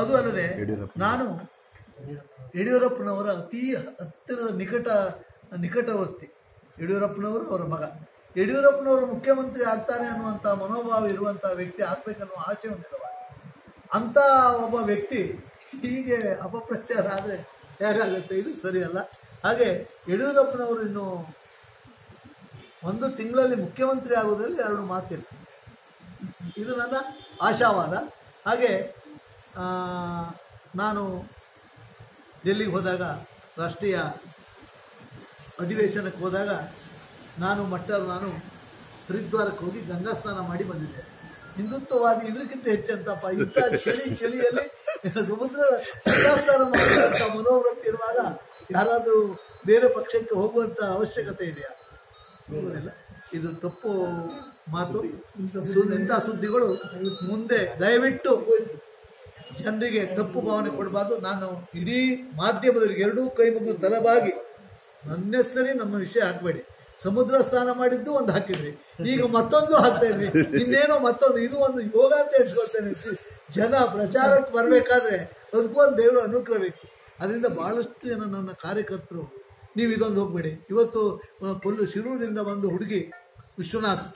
ಅದು ಅಲ್ಲದೆ. ನಾನು ಯಡಿಯೂರಪ್ಪನವರ ಅತಿ ಹತ್ತಿರದ ನಿಕಟ ನಿಕಟವರ್ತಿ. ಯಡಿಯೂರಪ್ಪನವರು ಅವರ ಮಗ. ಯಡಿಯೂರಪ್ಪನವರು ಮುಖ್ಯಮಂತ್ರಿ ಆಗ್ತಾನೆ ಅನ್ನುವಂಥ ಮನೋಭಾವ ಇರುವಂಥ ವ್ಯಕ್ತಿ ಆಗ್ಬೇಕನ್ನುವ ಆಸೆ ಹೊಂದಿರುವ ಅಂಥ ಒಬ್ಬ ವ್ಯಕ್ತಿ ಹೀಗೆ ಅಪಪ್ರಚಾರ ಆದರೆ ಹೇಗಾಗುತ್ತೆ ಇದು ಸರಿಯಲ್ಲ. ಹಾಗೆ ಯಡಿಯೂರಪ್ಪನವರು ಇನ್ನು ಒಂದು ತಿಂಗಳಲ್ಲಿ ಮುಖ್ಯಮಂತ್ರಿ ಆಗುವುದರಲ್ಲಿ ಎರಡು ಮಾತಿರ್ತೀನಿ ಇದು ನನ್ನ ಆಶಾವಾದ. ಹಾಗೆ ನಾನು ಡೆಲ್ಲಿಗೆ ಹೋದಾಗ ರಾಷ್ಟ್ರೀಯ ಅಧಿವೇಶನಕ್ಕೆ ಹೋದಾಗ ನಾನು ಮಟ್ಟರು ನಾನು ಹರಿದ್ವಾರಕ್ಕೆ ಹೋಗಿ ಗಂಗಾ ಸ್ನಾನ ಮಾಡಿ ಬಂದಿದ್ದೆ. ಹಿಂದುತ್ವವಾದಿ ಇದಕ್ಕಿಂತ ಹೆಚ್ಚಂತಪ್ಪ. ಇಂಥ ಚಳಿ ಚಳಿಯಲ್ಲಿ ಸಮುದ್ರ ಗಂಗಾ ಸ್ನಾನ ಮಾಡುವಂಥ ಮನೋವೃತ್ತಿ ಇರುವಾಗ ಯಾರಾದರೂ ಬೇರೆ ಪಕ್ಷಕ್ಕೆ ಹೋಗುವಂಥ ಅವಶ್ಯಕತೆ ಇದೆಯಾ? ಇದು ತಪ್ಪು ಮಾತು. ಇಂಥ ಸುದ್ದಿಗಳು ಮುಂದೆ ದಯವಿಟ್ಟು ಜನರಿಗೆ ತಪ್ಪು ಭಾವನೆ ಕೊಡಬಾರ್ದು. ನಾನು ಇಡೀ ಮಾಧ್ಯಮದವರಿಗೆ ಎರಡೂ ಕೈ ಮುಗಿದು ತಲೆಬಾಗಿ ನನ್ನೆಸರಿ ನಮ್ಮ ವಿಷಯ ಹಾಕಬೇಡಿ. ಸಮುದ್ರ ಸ್ನಾನ ಮಾಡಿದ್ದು ಒಂದು ಹಾಕಿದ್ರಿ. ಈಗ ಮತ್ತೊಂದು ಹಾಕ್ತಾ ಇದ್ರಿ. ಇನ್ನೇನೋ ಮತ್ತೊಂದು, ಇದು ಒಂದು ಯೋಗ ಅಂತ ಹೇಳ್ಕೊಳ್ತೇನೆ ಜನ ಪ್ರಚಾರಕ್ಕೆ ಬರಬೇಕಾದ್ರೆ ಅದಕ್ಕೂ ಒಂದು ದೇವರು ಅನುಗ್ರಹ ಬೇಕು. ಅದರಿಂದ ಬಹಳಷ್ಟು ಜನ ನನ್ನ ಕಾರ್ಯಕರ್ತರು, ನೀವು ಇದೊಂದು ಹೋಗ್ಬೇಡಿ. ಇವತ್ತು ಕೊಲ್ಲು ಶಿರೂರಿಂದ ಒಂದು ಹುಡುಗಿ funcionado.